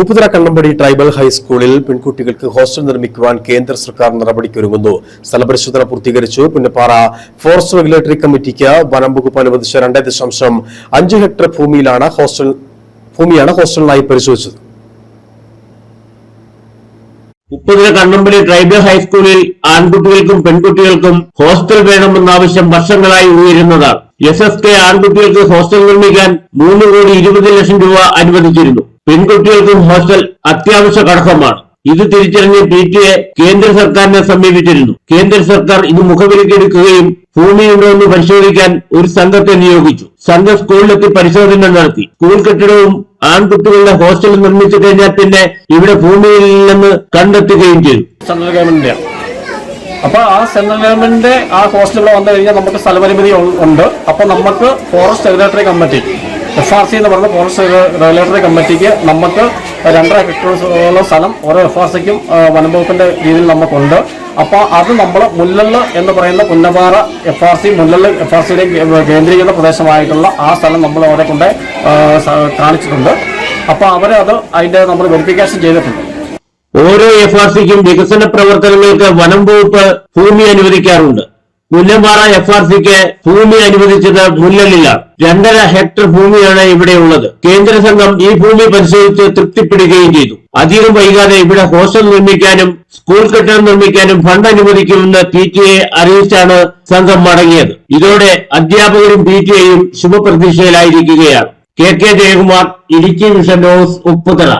Upputhara Kannampadi tribal ഹൈസ്കൂളിൽ പെൺകുട്ടികൾക്ക് hostel നിർമ്മിക്കുവാൻ കേന്ദ്ര സർക്കാർ നടപടിക്കൊരുങ്ങുന്നു. സ്ഥലപരിശോധന പൂർത്തീകരിച്ചു. പുന്നപ്പാറ ഫോറസ്റ്റ് റെഗുലേറ്ററി കമ്മിറ്റിക്ക് വനം വകുപ്പ് അനുവദിച്ച രണ്ടേ ദശാംശം അഞ്ച് ഹെക്ടർ ഭൂമിയിലാണ് ഹോസ്റ്റൽ ഭൂമിയാണ് ഹോസ്റ്റലിനായി പരിശോധിച്ചത്. ഉപ്പുതിര കണ്ണമ്പലി ട്രൈബൽ ഹൈസ്കൂളിൽ ആൺകുട്ടികൾക്കും പെൺകുട്ടികൾക്കും ഹോസ്റ്റൽ വേണമെന്ന ആവശ്യം വർഷങ്ങളായി ഉയരുന്നതാണ് എസ് എഫ് കെ ആൺകുട്ടികൾക്ക് ഹോസ്റ്റൽ നിർമ്മിക്കാൻ മൂന്ന് കോടി ഇരുപത് ലക്ഷം രൂപ അനുവദിച്ചിരുന്നു. പെൺകുട്ടികൾക്കും ഹോസ്റ്റൽ അത്യാവശ്യ ഘടകമാണ് ഇത് തിരിച്ചറിഞ്ഞ് പി ടി എ കേന്ദ്ര സർക്കാരിനെ സമീപിച്ചിരുന്നു. കേന്ദ്ര സർക്കാർ ഇത് മുഖവിലക്കെടുക്കുകയും ഭൂമിയുണ്ടോ എന്ന് പരിശോധിക്കാൻ ഒരു സംഘത്തെ നിയോഗിച്ചു. സംഘം സ്കൂളിലെത്തി പരിശോധന നടത്തി. സ്കൂൾ കെട്ടിടവും ആൺകുട്ടികളുടെ ഹോസ്റ്റൽ നിർമ്മിച്ചു കഴിഞ്ഞാൽ പിന്നെ ഇവിടെ ഭൂമിയിൽ നിന്ന് കണ്ടെത്തുകയും ചെയ്തു. സെൻട്രൽ ഗവൺമെന്റിന്റെ അപ്പൊ ആ സെൻട്രൽ ഗവൺമെന്റിന്റെ ആ ഹോസ്റ്റലിൽ വന്നു കഴിഞ്ഞാൽ നമുക്ക് സ്ഥലപരിമിതി ഉണ്ട്. അപ്പോൾ നമുക്ക് forest regulatory committee F R C എന്ന് പറയുന്ന ഫോറസ്റ്റ് റെഗുലേറ്ററി കമ്മിറ്റിക്ക് നമുക്ക് രണ്ടര ഹെക്ടറോളം സ്ഥലം ഓരോ എഫ് ആർ സിക്കും വനംവകുപ്പിന്റെ രീതിയിൽ നമുക്കുണ്ട്. അപ്പോൾ അത് നമ്മൾ മുല്ലല് എന്ന് പറയുന്ന Punnapara F R C Mullal F R സിയുടെ കേന്ദ്രീകൃത പ്രദേശമായിട്ടുള്ള ആ സ്ഥലം നമ്മൾ അവിടെ കൊണ്ട് കാണിച്ചിട്ടുണ്ട്. അപ്പോൾ അവരത് അതിന്റെ നമ്മൾ വെരിഫിക്കേഷൻ ചെയ്തിട്ടുണ്ട്. ഓരോ എഫ് ആർ സിക്കും വികസന പ്രവർത്തനങ്ങൾക്ക് വനം വകുപ്പ് ഭൂമി അനുവദിക്കാറുണ്ട്. മുല്ലമ്പാറ എഫ് ആർ സിക്ക് ഭൂമി അനുവദിച്ചത് മുല്ലലിലാണ് രണ്ടര ഹെക്ടർ ഭൂമിയാണ് ഇവിടെ ഉള്ളത്. കേന്ദ്ര സംഘം ഈ ഭൂമി പരിശോധിച്ച് തൃപ്തിപ്പെടുകയും ചെയ്തു. അധികം വൈകാതെ ഇവിടെ ഹോസ്റ്റൽ നിർമ്മിക്കാനും സ്കൂൾ കെട്ടിടം നിർമ്മിക്കാനും ഫണ്ട് അനുവദിക്കുമെന്ന് പി ടി എ അറിയിച്ചാണ് സംഘം മടങ്ങിയത്. ഇതോടെ അധ്യാപകരും പി ടി എയും ശുഭപ്രതീക്ഷയിലായിരിക്കുകയാണ്. K K Jayakumar Idukki Vision News Upputhara.